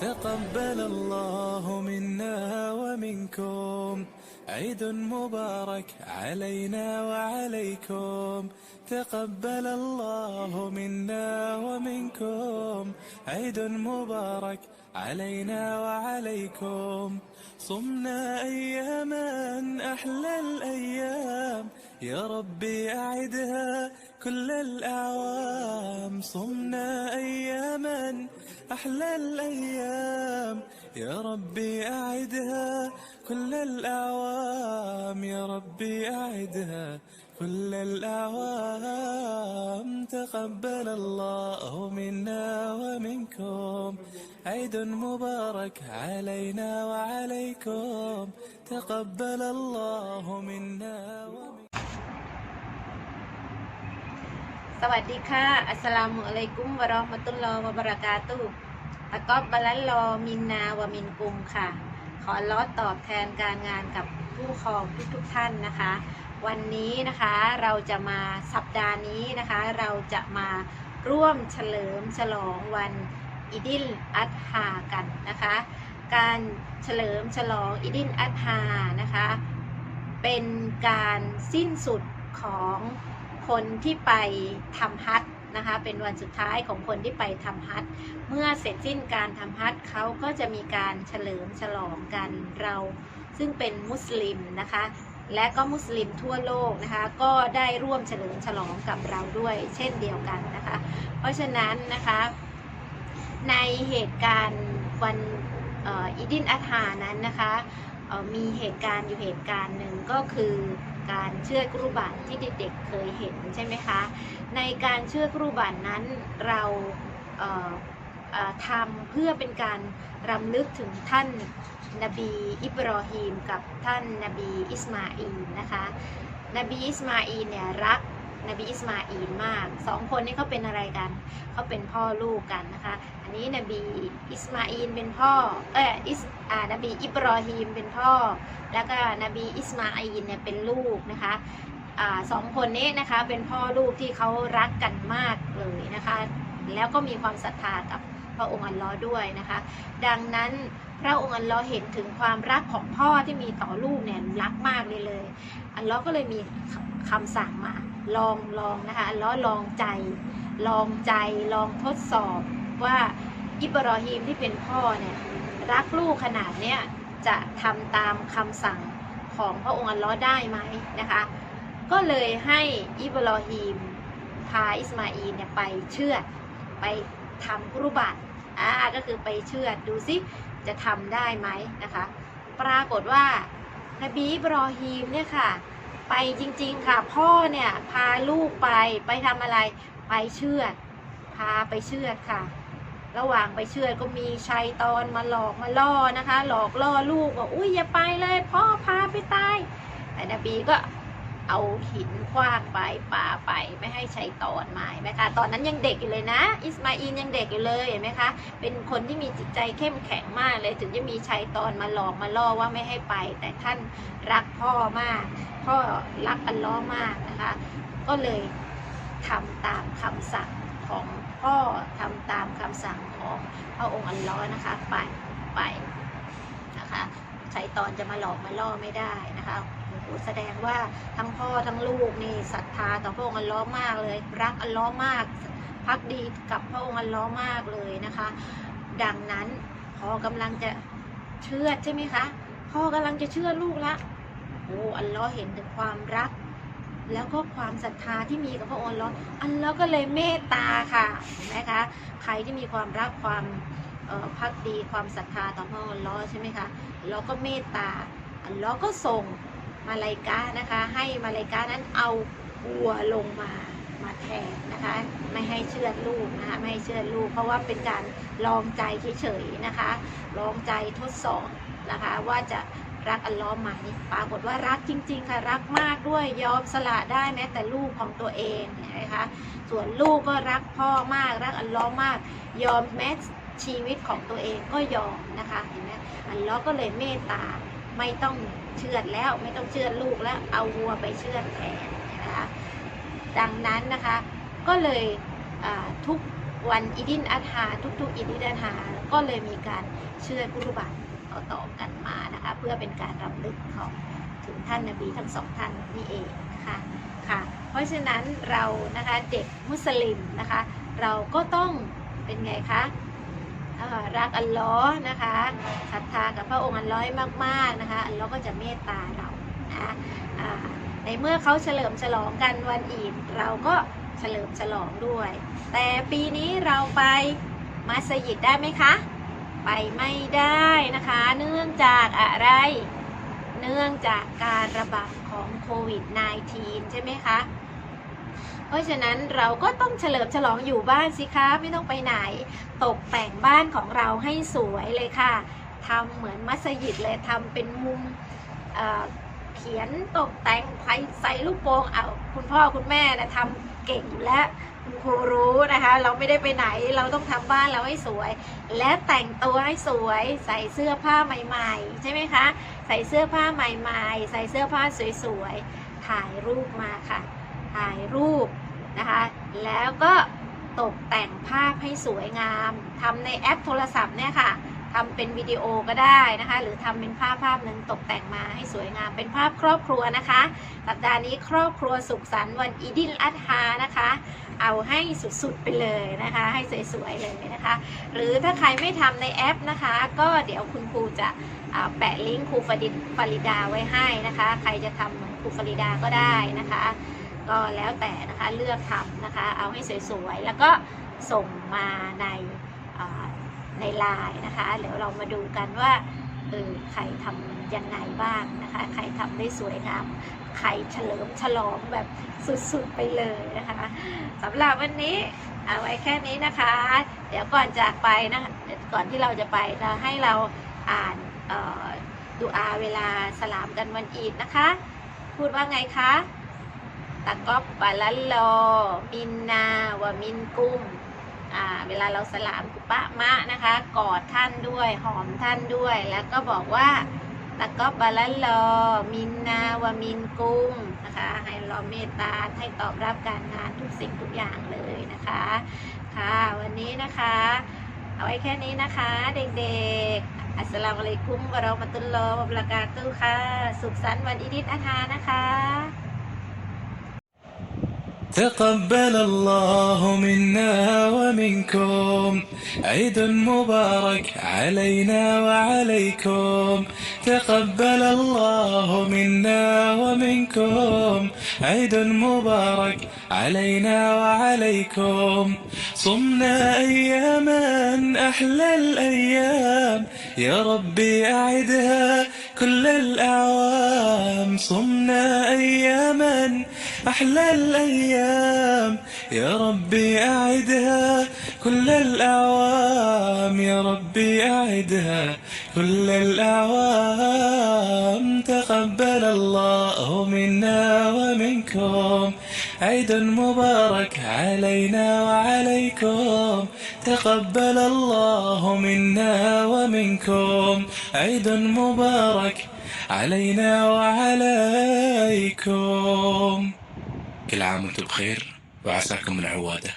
تقبل الله منا ومنكم. عيد مبارك علينا وعليكم. تقبل الله منا ومنكم. عيد مبارك علينا وعليكم. صمنا أياما أحلى الأيام. يا ربي أعدها كل الأعوام. صمنا أياما أحلى الأيام. يا ربي أعدها كل الأعوام. يا ربي أعدها كل الأعوام. تقبل الله منا ومنكم. عيد مبارك علينا وعليكم. تقبل الله منا ومنكم. สวัสดีค่ะ อัสสลามุอะลัยกุมวะรอมะตุลลอวะบะรากาตุตะกอบบะลันลอมินนาวะมินกุมค่ะ ขอลอฮ์ตอบแทนการงานกับผู้ครองทุกๆท่านนะคะ วันนี้นะคะเราจะมาสัปดาห์นี้นะคะ เราจะมาร่วมเฉลิมฉลองวันอีดิลอัดฮากันนะคะ การเฉลิมฉลองอีดิลอัดฮานะคะ เป็นการสิ้นสุดของ คนที่ไปทำฮัจญ์นะคะเป็นวันสุดท้ายของคนที่ไปทำฮัจญ์เมื่อเสร็จสิ้นการทำฮัจญ์เขาก็จะมีการเฉลิมฉลองกันเรา ซึ่งเป็นมุสลิมนะคะ และก็มุสลิมทั่วโลกนะคะ ก็ได้ร่วมเฉลิมฉลองกับเราด้วยเช่นเดียวกันนะคะ เพราะฉะนั้นนะคะในเหตุการณ์วันอ่ออีดินอัฐานั้นนะคะมีเหตุการณ์อยู่เหตุการณ์หนึ่งก็คือ การเชือดกรุบันที่เด็กๆเคยเห็นใช่ไหมคะ ในการเชือดกรุบันนั้นเราเทำเพื่อเป็นการรำลึกถึงท่านนบีอิบรอฮีมกับท่านนบีอิสมาอีนนะคะ นบีอิสมาอีนเนี่ยรัก นบีอิสมาอีลมากสองคนนี้เขาเป็นอะไรกันเขาเป็นพ่อลูกกันนะคะ อันนี้นบีอิสมาอีลเป็นพ่อเอออิสอานบีอิบรอฮีมเป็นพ่อ แล้วก็นบีอิสมาอีลเนี่ยเป็นลูกนะคะอสองคนนี้นะคะเป็นพ่อลูกที่เขารักกันมากเลยนะคะ แล้วก็มีความศรัทธากับพระองค์อัลลอฮ์ด้วยนะคะ ดังนั้นพระองค์อัลลอฮ์เห็นถึงความรักของพ่อที่มีต่อลูกเนี่ยรักมากเลยเลย อัลลอฮ์ก็เลยมีคคำสั่งมา ลองลองนะคะอัลลอลองใจ ลองใจลองทดสอบว่าอิบรอฮีมที่เป็นพ่อเนี่ยรักลูกขนาดเนี้ยจะทำตามคำสั่งของพระองค์อัลลอฮ์ได้ไหมนะคะ ก็เลยให้อิบรอฮีมพาอิสมาอีลเนี่ยไปเชื่อไปทำกุรุบัตอ่าก็คือไปเชื่อดดูซิจะทำได้ไหมนะคะ ปรากฏว่านบีอิบรอฮีมเนี่ยค่ะ ไปจริง ๆ ค่ะ พ่อเนี่ยพาลูกไปไปทำอะไร ไปเชือด พาไปเชือดค่ะ ระหว่างไปเชือดก็มีชัยตอนมาหลอกมาล่อนะคะ หลอกล่อลูกว่าอุ้ยอย่าไปเลย พ่อพาไปตายแต่นบีก็ เอาหินคว้างไปป่าไปไม่ให้ใชัยตอนมาเห็นไหมคะตอนนั้นยังเด็กอยู่เลยนะ อิสมาอีลยังเด็กอยู่เลยเห็นไหมคะ เป็นคนที่มีจิตใจเข้มแข็งมากเลยถึงจะมีชัยตอนมาหลอกมาล่อว่าไม่ให้ไป แต่ท่านรักพ่อมาก พ่อรักอัลลอฮ์มากนะคะ ก็เลยทำตามคำสั่งของพ่อทำตามคำสั่งของพระองค์อัลลอฮ์นะคะไปไปนะคะ ชัยตอนจะมาหลอกมาล่อไม่ได้นะคะโอ้โหแสดงว่าทั้งพ่อทั้งลูกนี่ศรัทธาต่อพระองค์อัลเลอฮ์มากเลย รักอัลเลอฮ์มากพักดีกับพระองค์อัลเลอฮ์มากเลยนะคะ ดังนั้นพอกำลังจะเชื่อใช่ไหมคะพ่อกำลังจะเชื่อลูกละโอ้อัลเลอฮ์เห็นถึงความรัก แล้วก็ความศรัทธาที่มีกับพระองค์อัลเลอฮ์อัลเลอฮ์ก็เลยเมตตาค่ะเห็นะคะใครที่มีความรักความ พักดีความศรัทธาต่อพระองค์อัลเลอใช่ไหมคะลเลอก็เมตตาลเลอก็ส่งมาลายกานะคะ ให้มาลายกานั้นเอาวัวลงมามาแทนนะคะ ไม่ให้เชือดลูกนะคะไม่ให้เชือดลูก เพราะว่าเป็นการลองใจเฉยๆนะคะลองใจทดสอบนะคะว่าจะรักอัลลอฮ์ไหมปรากฏว่ารักจริง ๆ ค่ะ รักมากด้วยยอมสละได้แม้แต่ลูกของตัวเองนะคะส่วนลูกก็รักพ่อมากรักอัลลอฮ์มาก ยอมแม้ ชีวิตของตัวเองก็ยอมนะคะเห็นไหมอันลเลอก็เลยเมตตาไม่ต้องเชือดแล้วไม่ต้องเชือดลูกแล้วเอาวัวไปเชือดแทนนะคะดังนั้นนะคะก็เลยทุกวันอิดินอัฐาทุกๆอิดินอัฐาก็เลยมีการเชื่อกุรุบัตต่อๆกันมานะคะเพื่อเป็นการรำลึกของถึงท่านนบีทั้งสองท่านนี่เองนะคะค่ะเพราะฉะนั้นเรานะคะเด็กมุสลิมนะคะ เราก็ต้องเป็นไงคะ รักอัลลอฮ์นะคะศรัทธากับพระองค์อัลลอฮ์มากๆนะคะอัลลอฮ์ก็จะเมตตาเรานะอ่าในเมื่อเขาเฉลิมฉลองกันวันอีดเราก็เฉลิมฉลองด้วย แต่ปีนี้เราไปมัสยิดได้ไหมคะ ไปไม่ได้นะคะ เนื่องจากอะไร เนื่องจากการระบาดของโควิด -19 ใช่ไหมคะ เพราะฉะนั้นเราก็ต้องเฉลิมฉลองอยู่บ้านสิคะไม่ต้องไปไหน ตกแต่งบ้านของเราให้สวยเลยค่ะทำเหมือนมัสยิดเลยทำเป็นมุมเเขียนตกแต่งไฟใส่ลูกโป่งเอาคุณพ่อคุณแม่นะทำเก่งอยู่แล้วคุณครูรู้นะคะ เราไม่ได้ไปไหนเราต้องทำบ้านเราให้สวย และแต่งตัวให้สวยใส่เสื้อผ้าใหม่ๆ ใช่ไหมคะ ใส่เสื้อผ้าใหม่ๆ ใส่เสื้อผ้าสวยๆถ่ายรูปมาค่ะ ถ่ายรูป นะคะ แล้วก็ตกแต่งภาพให้สวยงามทำในแอปโทรศัพท์เนี่ยค่ะทำเป็นวิดีโอก็ได้นะคะ หรือทำเป็นภาพภาพหนึ่งตกแต่งมาให้สวยงาม เป็นภาพครอบครัวนะคะ สัปดาห์นี้ครอบครัวสุขสันต์วันอีดินอัตฮานะคะ เอาให้สุดๆไปเลยนะคะ ให้สวยๆเลยนะคะ หรือถ้าใครไม่ทำในแอปนะคะ ก็เดี๋ยวคุณครูจะแปะลิงก์ครูฟาดินฟาริดาไว้ให้นะคะ ใครจะทำเหมือนครูฟาริดาก็ได้นะคะ ก็แล้วแต่นะคะเลือกทำนะคะ เอาให้สวยๆ แล้วก็ส่งมาในในไลน์นะคะเดี๋ยวเรามาดูกันว่าเออใครทำยังไงบ้างนะคะ ใครทำได้สวยงาม ใครเฉลิมฉลองแบบสุดๆไปเลยนะคะสำหรับวันนี้เอาไว้แค่นี้นะคะ เดี๋ยวก่อนจากไปนะก่อนที่เราจะไปเราให้เราอ่านอ่อดูอาเวลาสลามกันวันอีดนะคะ พูดว่าไงคะ ตะกอบบาลัลลอ มินนาวะมินกุ้มอ่าเวลาเราสลามกุปะมะนะคะ กอดท่านด้วยหอมท่านด้วย แล้วก็บอกว่าตะกอบบาลัลลอ มินนาวะมินกุ้มนะคะให้เราเมตตาให้ตอบรับการงานทุกสิ่งทุกอย่างเลยนะคะค่ะวันนี้นะคะ เอาไว้แค่นี้นะคะ เด็กๆ อัสลามุอะลัยกุมวะเราะมะตุลลอฮ์วะบะเราะกาตุฮ์ค่ะ สุขสันต์วันอีดินอาทานะคะ تقبل الله منا ومنكم. عيد مبارك علينا وعليكم. تقبل الله منا ومنكم. عيد مبارك علينا وعليكم. صمنا أياما أحلى الأيام. يا ربي أعدها كل الأعوام صمنا أياما أحلى الأيام. يا ربي أعدها كل الأعوام. يا ربي أعدها كل الأعوام. تقبل الله منا ومنكم. عيد مبارك علينا وعليكم. تقبل الله منا ومنكم. عيد مبارك علينا وعليكم. كل عام وأنتم بخير وعساكم من عوادة.